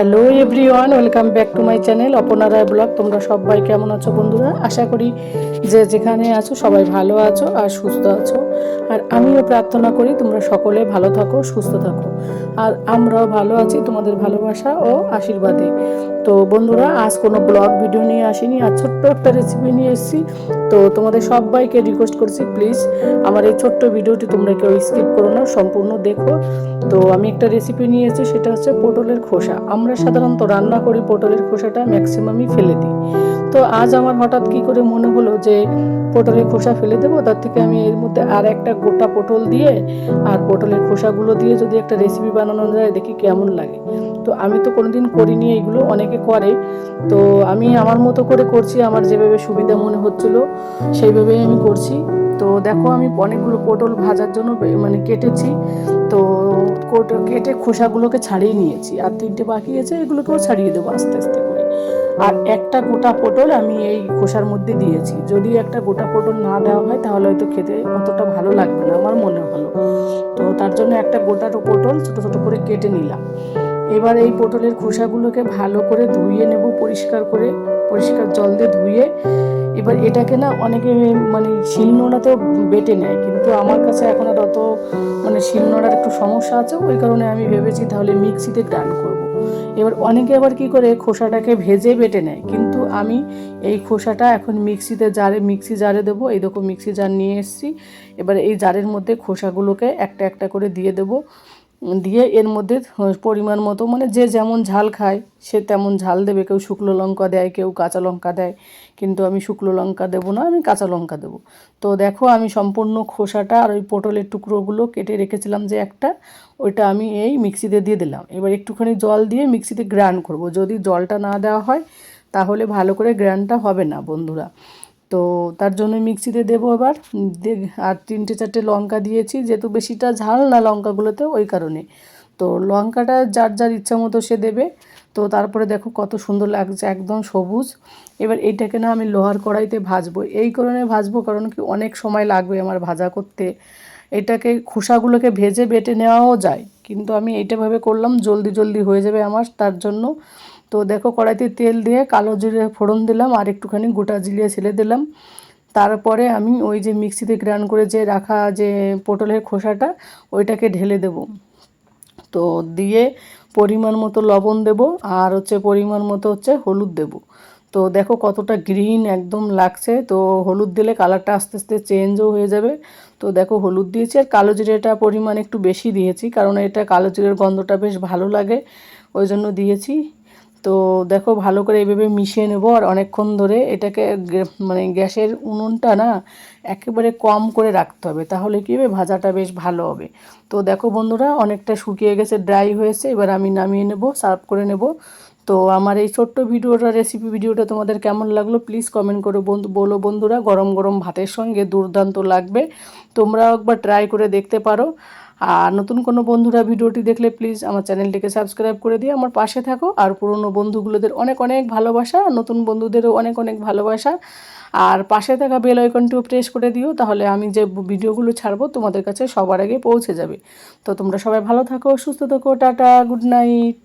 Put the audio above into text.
Hello everyone welcome back to my channel Apana Roy blog তোমরা সবাই কেমন আছো বন্ধুরা? আশা করি যে যেখানে আছো সবাই ভালো আছো আর সুস্থ আছো। আর আমিও প্রার্থনা করি তোমরা সকলে ভালো থাকো, সুস্থ থাকো। আর আমরাও ভালো আছি তোমাদের ভালোবাসা ও আশীর্বাদে। তো বন্ধুরা, আজ কোনো ব্লগ ভিডিও নিয়ে আসিনি আর ছোট্ট একটা রেসিপি নিয়ে এসেছি। তো তোমাদের সবাইকে রিকোয়েস্ট করছি প্লিজ আমার এই ছোট্ট ভিডিওটি তোমরা কেউ স্কিপ করো না, সম্পূর্ণ দেখো। তো আমি একটা রেসিপি নিয়েছি, সেটা হচ্ছে পটলের খোসা। আমরা সাধারণত রান্না করি পটলের খোসাটা ম্যাক্সিমামই ফেলে দিই। তো আজ আমার হঠাৎ কি করে মনে হলো যে পটলের খোসা ফেলে দেবো, তার থেকে আমি এর মধ্যে আর একটা গোটা পটল দিয়ে আর পটলের খোসাগুলো দিয়ে যদি একটা রেসিপি বানানো যায়, দেখি কেমন লাগে। তো আমি তো কোনোদিন করিনি, এইগুলো অনেকে করে। তো আমি আমার মতো করে করছি, আমার যেভাবে সুবিধা মনে হচ্ছিল, সেইভাবেই আমি করছি। তো দেখো আমি অনেকগুলো পটল ভাজার জন্য মানে কেটেছি। তো কোট- কেটে খোসাগুলোকে ছাড়িয়ে নিয়েছি। আর তিনটে বাকি আছে, এগুলোকেও ছাড়িয়ে দেবো আস্তে আস্তে করে। আর একটা গোটা পটল আমি এই খোসার মধ্যে দিয়েছি। যদি একটা গোটা পটল না দেওয়া হয়, তাহলে হয়তো খেতে অতটা ভালো লাগবে না, আমার মনে হলো। তো তার জন্য একটা গোটা পটল ছোট ছোট করে কেটে নিলাম। এবার এই পটলের খোসাগুলোকে ভালো করে ধুয়ে নেব, পরিষ্কার করে, পরিষ্কার জল দিয়ে ধুয়ে। এবার এটাকে না অনেকে মানে শিলনোড়াতেও বেটে নেয়, কিন্তু আমার কাছে এখন আর অত মানে শিলনোড়ার একটু সমস্যা আছে, ওই কারণে আমি ভেবেছি তাহলে মিক্সিতে গ্রাইন্ড করব। এবার অনেকে আবার কি করে, খোসাটাকে ভেজে বেটে নেয়, কিন্তু আমি এই খোসাটা এখন মিক্সিতে জারে, মিক্সি জারে দেবো, এই দেখো মিক্সি জার নিয়ে এসেছি, এবার এই জারের মধ্যে খোসাগুলোকে একটা একটা করে দিয়ে দেবো দিয়ে এর মধ্যে পরিমাণ মতো মানে যে যেমন ঝাল খায়, সে তেমন ঝাল দেবে। কেউ শুকনো লঙ্কা দেয়, কেউ কাঁচা লঙ্কা দেয়। কিন্তু আমি শুকনো লঙ্কা দেবো না, আমি কাঁচা লঙ্কা দেবো। তো দেখো, আমি সম্পূর্ণ খোসাটা আর ওই পটলের টুকরোগুলো কেটে রেখেছিলাম যে একটা, ওইটা আমি এই মিক্সিতে দিয়ে দিলাম। এবার একটুখানি জল দিয়ে মিক্সিতে গ্রাইন্ড করব। যদি জলটা না দেওয়া হয়, তাহলে ভালো করে গ্রাইন্ডটা হবে না, বন্ধুরা। তো তার জন্য মিক্সিতে দেবো এবার। আর তিনটে চারটে লঙ্কা দিয়েছি, যেহেতু বেশিটা ঝাল না লঙ্কাগুলোতে, ওই কারণে। তো লঙ্কাটা যার যার ইচ্ছা মতো সে দেবে। তো তারপরে দেখো কত সুন্দর লাগছে, একদম সবুজ। এবার এইটাকে না আমি লোহার কড়াইতে ভাজবো। এই কারণে ভাজবো, কারণ কি অনেক সময় লাগবে আমার ভাজা করতে। এটাকে খোসাগুলোকে ভেজে বেটে নেওয়াও যায়, কিন্তু আমি এইটাভাবে করলাম, জলদি জলদি হয়ে যাবে আমার, তার জন্য। তো দেখো কড়াইতে তেল দিয়ে কালো জিরে ফোড়ন দিলাম আর একটুখানি গোটা জিরে ছেলে দিলাম। তারপরে আমি ওই যে মিক্সিতে গ্রাইন্ড করে যে রাখা যে পটলের খোসাটা, ওইটাকে ঢেলে দেবো। তো দিয়ে পরিমাণ মতো লবণ দেব আর হচ্ছে পরিমাণ মতো হচ্ছে হলুদ দেব। তো দেখো কতটা গ্রিন একদম লাগছে। তো হলুদ দিলে কালারটা আস্তে আস্তে চেঞ্জও হয়ে যাবে। তো দেখো হলুদ দিয়েছি আর কালো জিরেটা পরিমাণ একটু বেশি দিয়েছি, কারণ এটা কালো জিরের গন্ধটা বেশ ভালো লাগে। ওই জন্য দিয়েছি। তো দেখো ভালো করে এইভাবে মিশিয়ে নেব আর অনেকক্ষণ ধরে এটাকে মানে গ্যাসের উনুনটা না একেবারে কম করে রাখতে হবে। তাহলে কী হবে? ভাজাটা বেশ ভালো হবে। তো দেখো বন্ধুরা, অনেকটা শুকিয়ে গেছে ড্রাই হয়েছে। এবার আমি নামিয়ে নেব সার্ভ করে নেব। তো আমার এই ছোট্ট ভিডিওটা রেসিপি ভিডিওটা তোমাদের কেমন লাগল প্লিজ কমেন্ট করে বলো বন্ধুরা। গরম গরম ভাতের সঙ্গে দুর্দান্ত লাগবে। তোমরাও একবার ট্রাই করে দেখতে পারো। আর নতুন কোনো বন্ধুরা ভিডিওটি দেখলে প্লিজ আমার চ্যানেলটিকে সাবস্ক্রাইব করে দিয়ে আমার পাশে থাকো। আর পুরনো বন্ধুগুলোদের অনেক অনেক ভালোবাসা, নতুন বন্ধুদেরও অনেক অনেক ভালোবাসা। আর পাশে থাকা বেল আইকনটিও প্রেস করে দিও, তাহলে আমি যে ভিডিওগুলো ছাড়বো তোমাদের কাছে সবার আগে পৌঁছে যাবে। তো তোমরা সবাই ভালো থাকো, সুস্থ থাকো, টাটা গুড নাইট